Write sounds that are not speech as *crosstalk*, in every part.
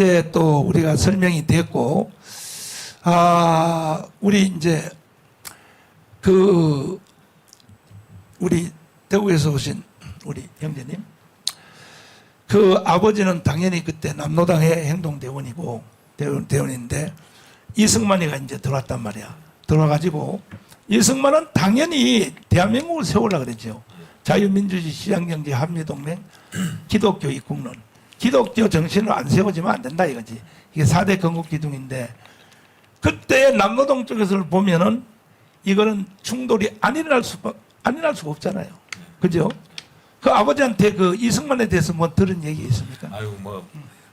이제 또 우리가 설명이 됐고, 아, 우리 이제 그, 우리 대구에서 오신 우리 형제님. 그 아버지는 당연히 그때 남노당의 행동대원이고, 대원, 대원인데, 이승만이가 이제 들어왔단 말이야. 들어와가지고, 이승만은 당연히 대한민국을 세우려고 그랬죠. 자유민주주의 시장경제 합리동맹 기독교 입국론 기독교 정신을 안 세우지면 안 된다 이거지 이게 4대 건국 기둥인데 그때 남노동 쪽에서 보면은 이거는 충돌이 안 일어날 수, 안 일어날 수가 없잖아요 그죠? 그 아버지한테 그 이승만에 대해서 뭐 들은 얘기 있습니까? 아유 뭐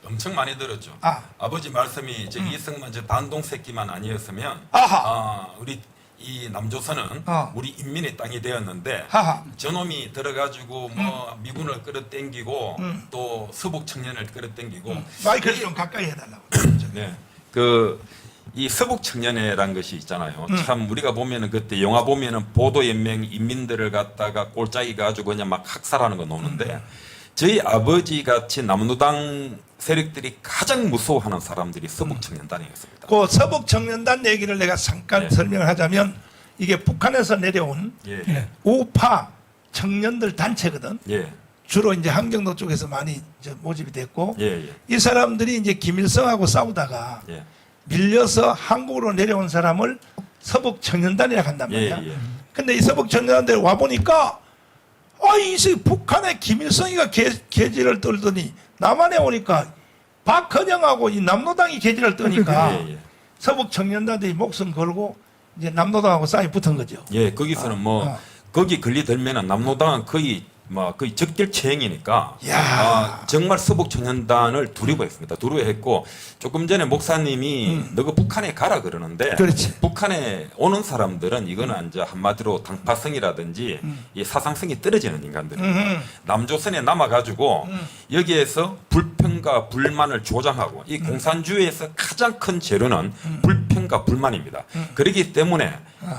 엄청 많이 들었죠. 아. 아버지 말씀이 저 이승만 저 반동 새끼만 아니었으면 아하. 아, 우리 이 남조선은 어. 우리 인민의 땅이 되었는데 하하. 저놈이 들어가지고 뭐 미군을 끌어당기고 음. 또 서북 청년을 끌어당기고 마이크를 좀 가까이 해달라고 *clears throat* 네. 그, 이 서북 청년회란 것이 있잖아요. 음. 참 우리가 보면은 그때 영화 보면은 보도 연맹 인민들을 갖다가 꼴짝이 가지고 그냥 막 학살하는 거 노는데 음. 저희 아버지 같이 남노당 세력들이 가장 무서워하는 사람들이 서북 청년단이었습니다. 그 서북 청년단 얘기를 내가 잠깐 네. 설명을 하자면 이게 북한에서 내려온 예. 우파 청년들 단체거든. 예. 주로 이제 한경도 쪽에서 많이 이제 모집이 됐고 예. 예. 이 사람들이 이제 김일성하고 싸우다가 예. 밀려서 한국으로 내려온 사람을 서북 청년단이라고 한단 예. 말이야. 예. 근데 이 서북 청년단들 와 보니까 아이 북한의 김일성이가 개, 개지를 떨더니 남한에 오니까 박헌영하고 이 남노당이 개지를 떠니까 예. 예. 서북 청년단들이 목숨 걸고 이제 남노당하고 싸이 붙은 거죠. 예, 거기서는 뭐 어. 거기 걸리 들면은 남노당은 거의 뭐 거의 적절체행이니까 야. 아, 정말 서북 청년단을 두려워했습니다. 두려워했고 조금 전에 목사님이 너가 북한에 가라 그러는데 음. 그렇지. 북한에 오는 사람들은 이거는 이제 한마디로 당파성이라든지 이 사상성이 떨어지는 인간들입니다. 음. 남조선에 남아가지고 여기에서 불평과 불만을 조장하고 이 공산주의에서 가장 큰 재료는 불 평과 불만입니다. 그렇기 때문에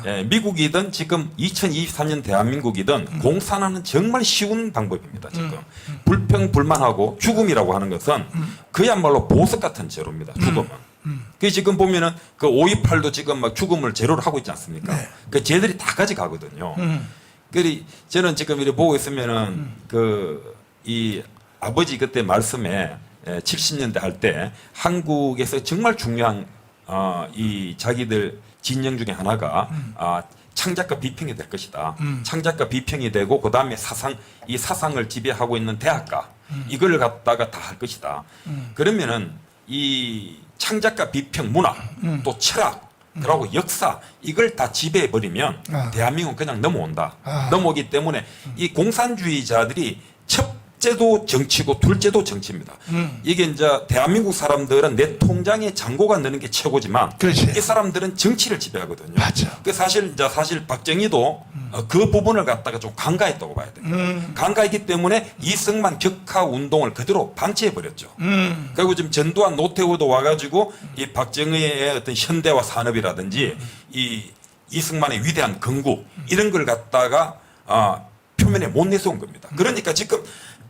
예, 미국이든 지금 2023년 대한민국이든 공산화는 정말 쉬운 방법입니다. 지금 불평 불만하고 죽음이라고 하는 것은 그야말로 보석 같은 재료입니다. 죽음은. 그 지금 보면은 그 528도 지금 막 죽음을 재료로 하고 있지 않습니까? 네. 그 쟤들이 다 가져가거든요. 음. 그리 저는 지금 이렇게 보고 있으면은 그이 아버지 그때 말씀에 70년대 할 때 한국에서 정말 중요한 어, 이 자기들 진영 중에 하나가 아, 창작과 비평이 될 것이다. 창작과 비평이 되고 그 다음에 사상 이 사상을 지배하고 있는 대학가 이걸 갖다가 다 할 것이다. 그러면은 이 창작과 비평 문화 또 철학 그리고 역사 이걸 다 지배해 버리면 아. 대한민국은 그냥 넘어온다. 아. 넘어오기 때문에 이 공산주의자들이 첫 째도 정치고 둘째도 정치입니다. 음. 이게 이제 대한민국 사람들은 내 통장에 잔고가 넣는 게 최고지만 그렇지. 이 사람들은 정치를 지배하거든요. 맞아. 그 사실 이제 사실 박정희도 어, 그 부분을 갖다가 좀 간과했다고 봐야 돼요. 음. 간과했기 때문에 이승만 격하 운동을 그대로 방치해 버렸죠. 음. 그리고 지금 전두환 노태우도 와가지고 이 박정희의 어떤 현대화 산업이라든지 이 이승만의 위대한 건국 이런 걸 갖다가 아, 표면에 못 내세운 겁니다. 그러니까 지금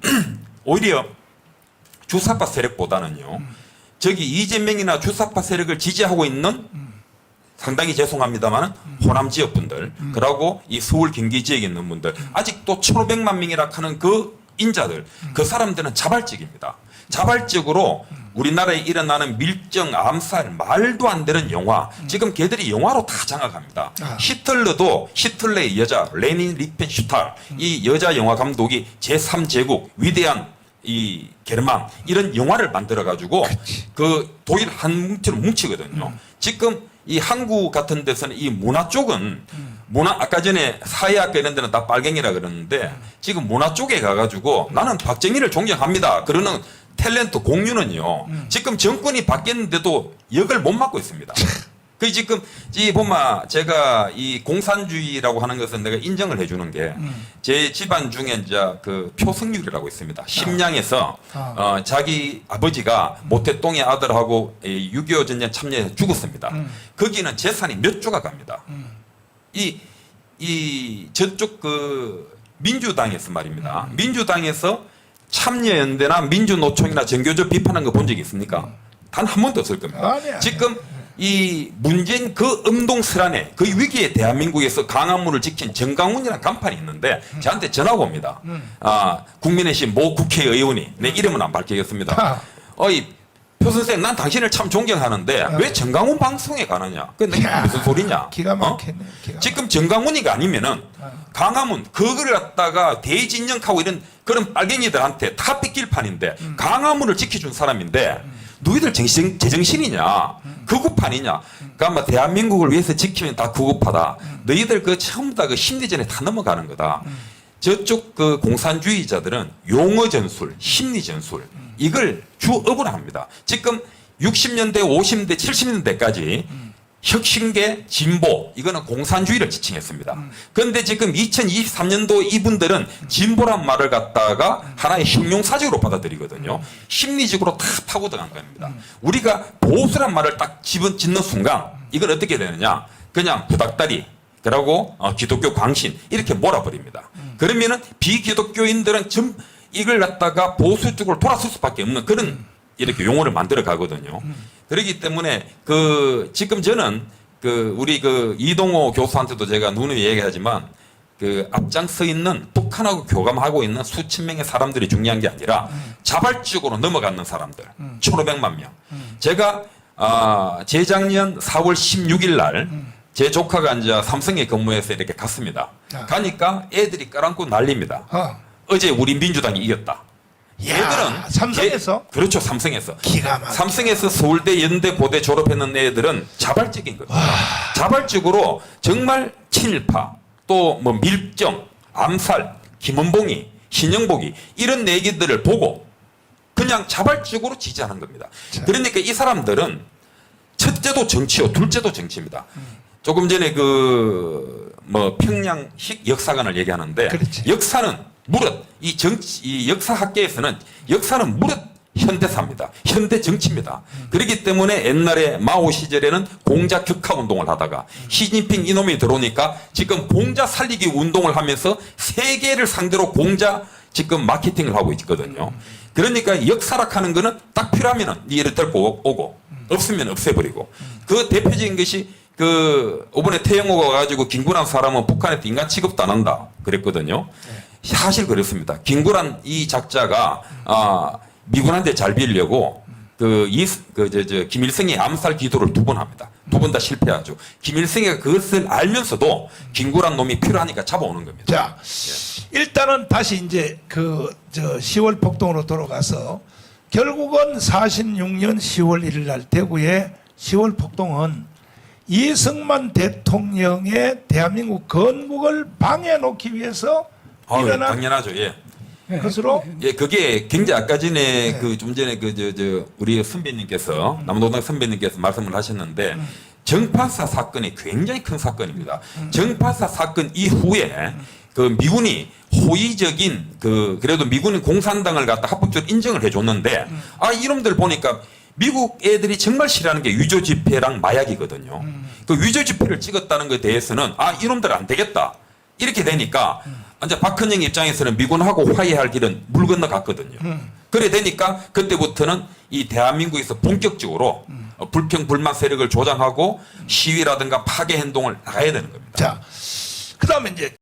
*clears throat* 오히려 주사파 세력보다는요. 저기 이재명이나 주사파 세력을 지지하고 있는 상당히 죄송합니다만 호남 지역 분들 그리고 이 서울 경기 지역에 있는 분들 아직도 1,500만 명이라 하는 그 인자들 그 사람들은 자발적입니다. 자발적으로 우리나라에 일어나는 밀정, 암살, 말도 안 되는 영화 지금 걔들이 영화로 다 장악합니다. 아. 히틀러도 히틀러의 여자 레닌 리펜슈탈 이 여자 영화 감독이 제3제국 위대한 이 게르만 이런 영화를 만들어 가지고 그 독일 한 뭉치로 뭉치거든요. 지금 이 한국 같은 데서는 이 문화 쪽은 문화 아까 전에 사회학과 이런 데는 다 빨갱이라 그러는데 지금 문화 쪽에 가가지고 나는 박정희를 존경합니다. 그러는 탤런트 공유는요. 지금 정권이 바뀌었는데도 역을 못 맡고 있습니다. 그 지금 이 보면 제가 이 공산주의라고 하는 것은 내가 인정을 해주는 게 제 집안 중에 이제 그 표승률이라고 있습니다. 심양에서 아. 어, 자기 아버지가 모태똥의 아들하고 6.25 전쟁 참여해서 죽었습니다. 거기는 재산이 몇 조가 갑니다. 이, 이, 저쪽 그 민주당에서 말입니다. 민주당에서 참여연대나 민주노총이나 정교조 비판한 거 본 적이 있습니까? 단 한 번도 없을 겁니다. 아니, 아니. 지금 이 문재인 그 음동설안에 그 위기에 대한민국에서 강화문을 지킨 정강훈이라는 간판이 있는데 저한테 전화가 옵니다. 아, 국민의힘 모 국회의원이 내 이름은 안 밝히겠습니다. 아. 어이 표 선생 난 당신을 참 존경하는데 왜 정강훈 방송에 가느냐? 그게 야, 무슨 소리냐? 기가 어? 막혔네. 기가 지금 정강훈이가 아니면은 강화문 그거를 갖다가 대진영하고 이런 그런 빨갱이들한테 다 뺏길 판인데 강화문을 지켜준 사람인데 너희들 정신 제정신이냐? 극우판이냐? 그러니까 아마 대한민국을 위해서 지키면 다 극우파다. 너희들 그다그 심리전에 다 넘어가는 거다. 저쪽 그 공산주의자들은 용어 전술 심리 전술 이걸 주업으로 합니다 지금 60년대 50년대 70년대까지 혁신계 진보 이거는 공산주의를 지칭했습니다. 그런데 지금 2023년도 이분들은 진보란 말을 갖다가 하나의 형용사적으로 받아들이거든요. 심리적으로 다 파고들어간 겁니다. 우리가 보수란 말을 딱 집은 짓는 순간 이건 어떻게 되느냐? 그냥 구닥다리 그러고 어, 기독교 광신 이렇게 몰아버립니다. 그러면은 비기독교인들은 좀 이걸 갖다가 보수 쪽으로 돌아설 수밖에 없는 그런 이렇게 용어를 만들어 가거든요. 그렇기 때문에 그 지금 저는 그 우리 그 이동호 교수한테도 제가 누누이 얘기하지만 그 앞장서 있는 북한하고 교감하고 있는 수천 명의 사람들이 중요한 게 아니라 자발적으로 넘어가는 사람들 1,500만 명. 제가 아 재작년 4월 16일 날제 조카가 이제 삼성에 근무해서 이렇게 갔습니다. 아. 가니까 애들이 깔안고 난립니다. 어. 어제 우리 민주당이 이겼다. 야, 삼성에서? 개- 그렇죠 삼성에서 기가 막혀. 삼성에서 서울대 연대 고대 졸업했는 애들은 자발적인 겁니다 자발적으로 정말 친일파 또 뭐 밀정 암살 김원봉이 신영복이 이런 얘기들을 보고 그냥 자발적으로 지지하는 겁니다 자. 그러니까 이 사람들은 첫째도 정치요 둘째도 정치입니다 조금 전에 그 뭐 평양식 역사관을 얘기하는데 그렇지. 역사는 무릇 이 정치 이 역사학계에서는 역사는 무릇 현대사입니다. 현대 정치입니다. 그렇기 때문에 옛날에 마오 시절에는 공자 격하 운동을 하다가 시진핑 이놈이 들어오니까 지금 공자 살리기 운동을 하면서 세계를 상대로 공자 지금 마케팅을 하고 있거든요. 그러니까 역사락하는 거는 딱 필요하면은 얘를 들고 오고 없으면 없애버리고 그 대표적인 것이 그 이번에 태영호가 가지고 김구란 사람은 북한에 인간 취급도 안 한다 그랬거든요. 사실 그렇습니다. 김구란 이 작자가 아 미군한테 잘 빌려고 그 이 그 저 저 김일성의 암살 기도를 두 번 합니다. 두 번 다 실패하죠. 김일성이 그것을 알면서도 김구란 놈이 필요하니까 잡아오는 겁니다. 자, 일단은 다시 이제 그 저 10월 폭동으로 돌아가서 결국은 46년 10월 1일 날 대구의 10월 폭동은 이승만 대통령의 대한민국 건국을 방해 놓기 위해서 아유, 일어난 당연하죠. 예. 것으로 예, 그게 굉장히 아까 전에 그 좀 전에 그 저 저 우리 선배님께서 남노당 선배님께서 말씀을 하셨는데 정파사 사건이 굉장히 큰 사건입니다. 정파사 사건 이후에 그 미군이 호의적인 그 그래도 미군은 공산당을 갖다 합법적으로 인정을 해줬는데 아 이놈들 보니까 미국 애들이 정말 싫어하는 게 위조 지폐랑 마약이거든요. 그 위조 지폐를 찍었다는 것에 대해서는 아 이놈들 안 되겠다. 이렇게 되니까 이제 박헌영 입장에서는 미군하고 화해할 길은 물 건너 갔거든요. 그래 되니까 그때부터는 이 대한민국에서 본격적으로 어, 불평 불만 세력을 조장하고 시위라든가 파괴 행동을 나가야 되는 겁니다. 자, 그 다음에 이제